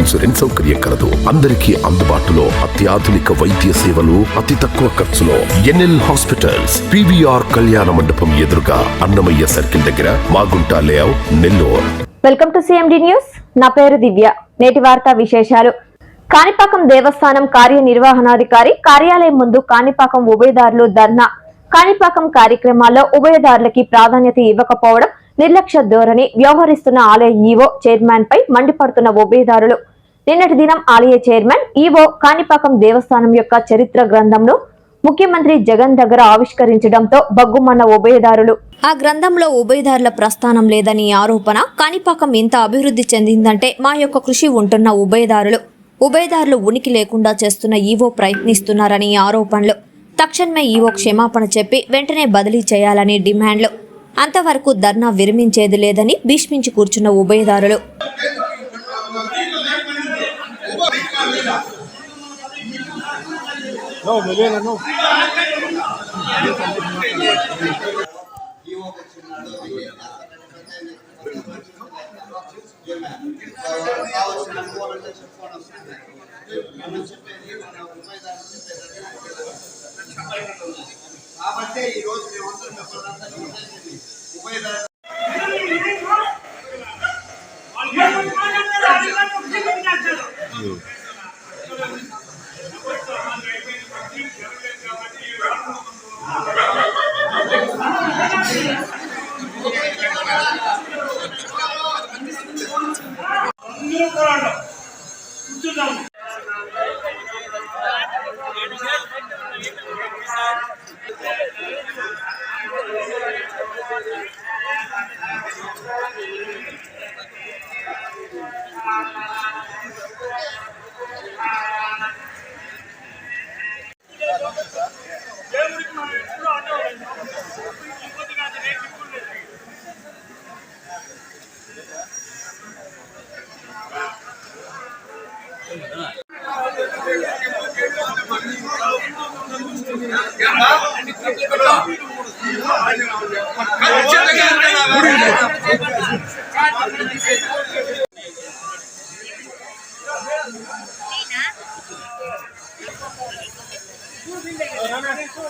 Insurance సౌకర్యం కలదు. అందరికీ అందుబాటులో అత్యాధునిక వైద్య సేవలు అతి తక్కువ ఖర్చులో ఎన్ఎల్ హాస్పిటల్స్ పివిఆర్ కళ్యాణ మండపం ఎదురుగా అన్నమయ్య సర్కిల్ దగ్గర Magunta layout Nellore. Welcome to CMD news. నా పేరు దివ్య. నేటి వార్తా విశేషాలు. కాణిపాకం దేవస్థానం కార్యనిర్వహణాధికారి కార్యాలయం ముందు కాణిపాకం ఉభయదారులు ధర్నా. కాణిపాకం కార్యక్రమాల్లో ఉభయదారులకి ప్రాధాన్యత ఇవ్వకపోవడం నిర్లక్ష్య ధోరణి. వ్యవహరిస్తున్న ఆలయ ఈవో చైర్మన్ పై మండిపడుతున్న ఉభయదారులు నిన్నటి దినం ఆలయ చైర్మన్ ఈవో కాణిపాకం దేవస్థానం యొక్క చరిత్ర గ్రంథంను ముఖ్యమంత్రి జగన్ దగ్గర ఆవిష్కరించడంతో బగ్గుమన్న ఉభయదారులు. ఆ గ్రంథంలో ఉభయదారుల ప్రస్థానం లేదని ఆరోపణ కాణిపాకం ఇంత అభివృద్ధి చెందిందంటే మా యొక్క కృషి ఉంటున్న ఉభయదారులు. ఉభయదారులు ఉనికి లేకుండా చేస్తున్న ఈవో ప్రయత్నిస్తున్నారని ఆరోపణలు. తక్షణమే ఈవో క్షమాపణ చెప్పి వెంటనే బదిలీ చేయాలని డిమాండ్లు. అంతవరకు ధర్నా విరమించేది లేదని భీష్మించి కూర్చున్న ఉభయదారులు. కాబట్టి ఈ రోజు మేమందరం మిమ్మల్ని ఉద్దేశించి ఉభయదారు ఈవో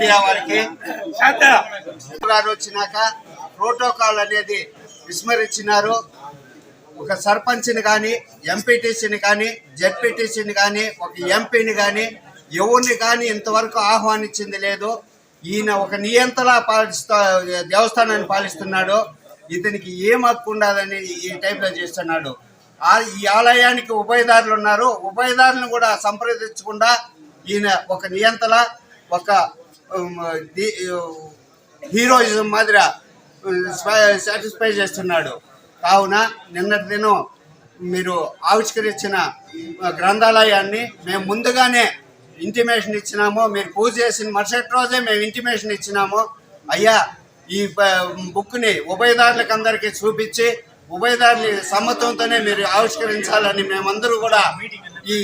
మీడియా వారికి వచ్చినాక ప్రోటోకాల్ అనేది విస్మరించినారు. ఒక సర్పంచ్ని కానీ ఎంపీటీసీని కానీ జెడ్పీటీసీని కానీ ఒక ఎంపీని కానీ ఎవరిని కానీ ఇంతవరకు ఆహ్వానించింది లేదు. ఈయన ఒక నియంతలా పాలిస్తా దేవస్థానాన్ని పాలిస్తున్నాడు. ఇతనికి ఏం హక్కు ఉండదని ఈ టైప్లో చేస్తున్నాడు. ఆ ఈ ఆలయానికి ఉభయదారులు ఉన్నారు. ఉభయదారులను కూడా సంప్రదించకుండా ఈయన ఒక నియంతల ఒక హీరోయిజం మాదిరి సాటిస్ఫై చేస్తున్నాడు. కావున నిన్నటి దినం మీరు ఆవిష్కరించిన గ్రంథాలయాన్ని మేము ముందుగానే ఇంటిమేషన్ ఇచ్చినాము. మీరు పూజ చేసిన మరుసటి రోజే మేము ఇంటిమేషన్ ఇచ్చినాము. అయ్యా ఈ బుక్ని ఉభయదారులకు అందరికీ చూపించి ఉభయదారుని సమ్మతంతోనే మీరు ఆవిష్కరించాలని మేమందరూ కూడా ఈ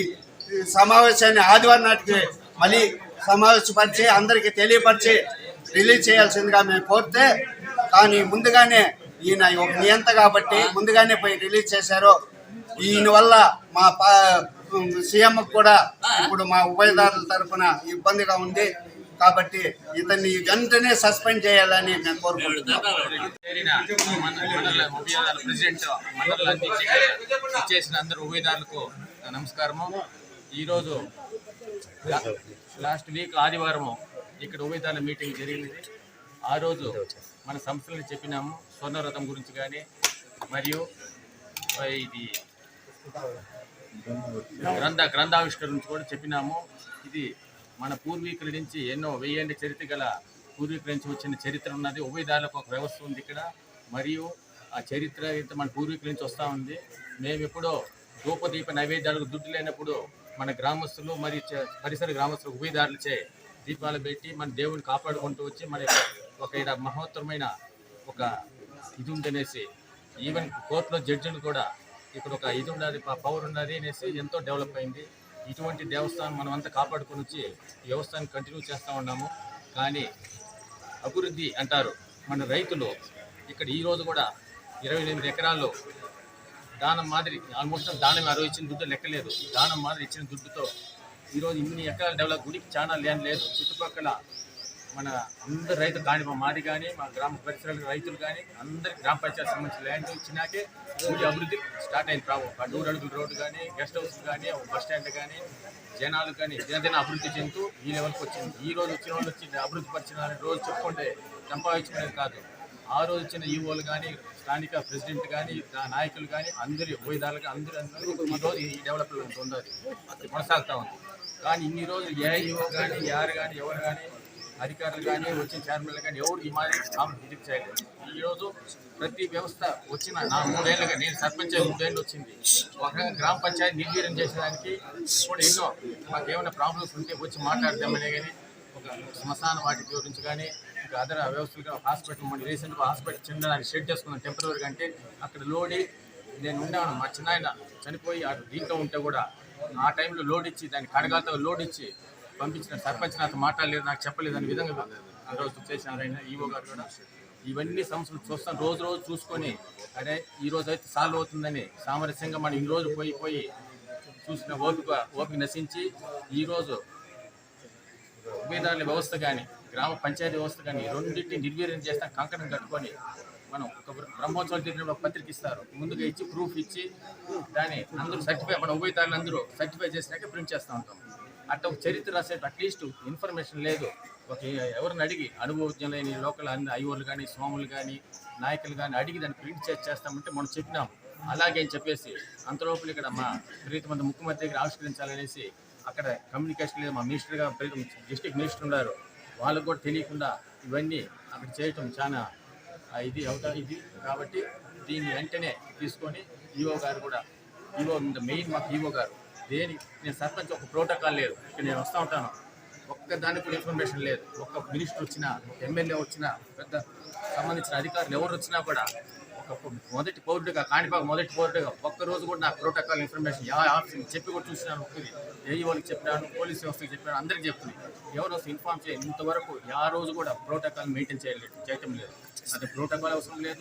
సమావేశాన్ని ఆదివారం నాటికి మళ్ళీ సమావేశపరిచి అందరికీ తెలియపరిచి రిలీజ్ చేయాల్సిందిగా మేము కోరితే కానీ ముందుగానే ఈయన ఒక నియంత కాబట్టి ముందుగానే పోయి రిలీజ్ చేశారు. ఈయన వల్ల మా పా సీఎం కూడా ఇప్పుడు మా ఉభయదారుల తరఫున ఇబ్బందిగా ఉంది. కాబట్టి ఇతన్ని వెంటనే సస్పెండ్ చేయాలని మేము కోరుకుంటున్నాం. ప్రెసిడెంట్ చేసిన అందరు ఉభయదారులకు నమస్కారము. ఈరోజు లాస్ట్ వీక్ ఆదివారము ఇక్కడ ఉభయదాన మీటింగ్ జరిగింది ఆ రోజు మన సంస్థలను చెప్పినాము స్వర్ణరథం గురించి కానీ మరియు ఇది గ్రంథ గ్రంథావిష్కరణ కూడా చెప్పినాము. ఇది మన పూర్వీకుల నుంచి ఎన్నో వెయ్యేండి చరిత్ర గల పూర్వీకుల నుంచి వచ్చిన చరిత్ర ఉన్నది. ఉభయదారులకు ఒక వ్యవస్థ ఉంది ఇక్కడ. మరియు ఆ చరిత్ర అయితే మన పూర్వీకుల నుంచి వస్తూ ఉంది. మేము ఎప్పుడో ధూపదీప నైవేద్యాలకు దుడ్డు లేనప్పుడు మన గ్రామస్తులు మరియు పరిసర గ్రామస్తులు ఉభయదారులచే దీపాలు పెట్టి మన దేవుని కాపాడుకుంటూ వచ్చి మన ఒక ఈడ మహోత్తరమైన ఒక ఇది ఉందనేసి ఈవెన్ కోర్టులో జడ్జిలు కూడా ఇక్కడ ఒక ఇది ఉన్నది పవర్ ఉన్నది అనేసి ఎంతో డెవలప్ అయింది. ఇటువంటి దేవస్థానం మనం అంతా కాపాడుకొని వచ్చి ఈ వ్యవస్థాన్ని కంటిన్యూ చేస్తూ ఉన్నాము. కానీ అభివృద్ధి అంటారు మన రైతులు. ఇక్కడ ఈరోజు కూడా ఇరవై ఎనిమిది ఎకరాల్లో దానం మాదిరి ఆల్మోస్ట్ దానం అరవై ఇచ్చిన దుడ్డు లెక్కలేదు. దానం మాదిరి ఇచ్చిన దుడ్డుతో ఈరోజు ఇన్ని ఎకరాల డెవలప్ గుడికి చాలా ల్యాండ్ లేదు. చుట్టుపక్కల మన అందరు రైతులు కానీ మా మాది కానీ మా గ్రామ పరిసరాల రైతులు కానీ అందరి గ్రామ పంచాయతీ సంబంధించిన ల్యాండ్ ఇచ్చినాకే గుడి అభివృద్ధి స్టార్ట్ అయింది ప్రాబ్లం. ఆ నూరు అడుగుల రోడ్డు కానీ గెస్ట్ హౌస్ కానీ బస్ స్టాండ్ కానీ జనాలు కానీ దినదిన అభివృద్ధి చెందుతూ ఈ లెవెల్కి వచ్చింది. ఈ రోజు వచ్చిన వాళ్ళు వచ్చి అభివృద్ధి పరిచిన రోజు చెప్పుకుంటే సంపాదించుకునేది కాదు. ఆ రోజు వచ్చిన ఈఓలు కానీ స్థానిక ప్రెసిడెంట్ కానీ నాయకులు కానీ అందరి ఉభయదారులు అందరూ అందరూ ఈ రోజు ఈ డెవలప్మెంట్ ఉండదు అది కొనసాగుతూ ఉంది. కానీ ఇన్ని రోజులు ఏ ఈవో కానీ యారు కానీ ఎవరు కానీ అధికారులు కానీ వచ్చిన చైర్మన్లు కానీ ఎవరు ఈ మాదిరి ఇది చేయలేదు. ఈరోజు ప్రతి వ్యవస్థ వచ్చిన నా మూడేళ్ళుగా నేను సర్పంచ్ మూడేళ్ళు వచ్చింది. ఒక గ్రామ పంచాయతీ నిర్వీర్యం చేసేదానికి కూడా ఎన్నో మాకు ఏమైనా ప్రాబ్లమ్స్ ఉంటే వచ్చి మాట్లాడదామనే కానీ ఒక శ్మశాన వాటి గురించి కానీ అదర్ వ్యవస్థలుగా హాస్పిటల్ మన రీసెంట్గా హాస్పిటల్ చెందడానికి షెడ్ చేసుకున్నాం టెంపరీ అంటే అక్కడ లోడి నేను ఉన్నాను మా చిన్నాయన చనిపోయి అటు దీంట్లో ఉంటే కూడా ఆ టైంలో లోడ్ ఇచ్చి దాన్ని కడగాలతో లోడ్ ఇచ్చి పంపించిన సర్పంచ్ నాతో మాట్లాడలేదు నాకు చెప్పలేదు అనే విధంగా ఆ రోజు చేసినారు ఆయన ఈవో గారు కూడా. ఇవన్నీ సమస్యలు చూస్తాను రోజు రోజు చూసుకొని అరే ఈ రోజు అయితే సాల్వ్ అవుతుందని సామరస్యంగా మనం ఈరోజు రోజు పోయి పోయి చూసిన ఓపిక ఓపిక నశించి ఈరోజు ఉభయదారుల వ్యవస్థ కానీ గ్రామ పంచాయతీ వ్యవస్థ కానీ రెండింటిని నిర్వీర్యం చేస్తాం కంకణం కట్టుకొని మనం ఒక బ్రహ్మోత్సవాలు జరిగినప్పుడు ఒక పత్రిక ఇస్తారు. ముందుగా ఇచ్చి ప్రూఫ్ ఇచ్చి దాన్ని అందరూ సర్టిఫై మన ఉభయదారులు అందరూ సర్టిఫై చేసినాక ప్రింట్ చేస్తూ ఉంటాం. అట్లా ఒక చరిత్ర రాసే అట్లీస్ట్ ఇన్ఫర్మేషన్ లేదు. ఒక ఎవరిని అడిగి అనుభవజ్ఞులైన లోకల్ అన్ని ఐఓలు కానీ స్వాములు కానీ నాయకులు కానీ అడిగి దాన్ని ప్రింట్ చేసి చేస్తామంటే మనం చెప్పినాం. అలాగే అని చెప్పేసి అంతలోపల ఇక్కడ మా ప్రీతమంది ముఖ్యమంత్రి దగ్గర ఆవిష్కరించాలనేసి అక్కడ కమ్యూనికేషన్ లేదు. మా మినిస్టర్గా ప్రీతం డిస్టిక్ మినిస్టర్ ఉన్నారు. వాళ్ళకు కూడా తెలియకుండా ఇవన్నీ అక్కడ చేయటం చాలా ఇది అవుతా ఇది. కాబట్టి దీన్ని వెంటనే తీసుకొని ఈఓ గారు కూడా ఈఓ మెయిన్ మాకు ఈఓ గారు దేని నేను సర్పంచ్ ఒక ప్రోటోకాల్ లేదు. ఇక్కడ నేను వస్తూ ఉంటాను. ఒక్క దానికి కూడా ఇన్ఫర్మేషన్ లేదు. ఒక్క మినిస్టర్ వచ్చినా ఒక ఎమ్మెల్యే వచ్చినా పెద్ద సంబంధించిన అధికారులు ఎవరు వచ్చినా కూడా మొదటి పౌరుడిగా కాణిపాక మొదటి పౌరుడిగా ఒక్కరోజు కూడా నాకు ప్రోటోకాల్ ఇన్ఫర్మేషన్ యా ఆఫీస్ చెప్పి కూడా చూసినాను. ఒక్కరి ఏ వాళ్ళకి చెప్పాను పోలీస్ వ్యవస్థకి చెప్పాను అందరికి చెప్తుంది ఎవరు వస్తే ఇన్ఫార్మ్ చేయాలి. ఇంతవరకు ఆ రోజు కూడా ప్రోటోకాల్ మెయింటైన్ చేయలేదు. చేయటం లేదు. అది ప్రోటోకాల్ అవసరం లేదు.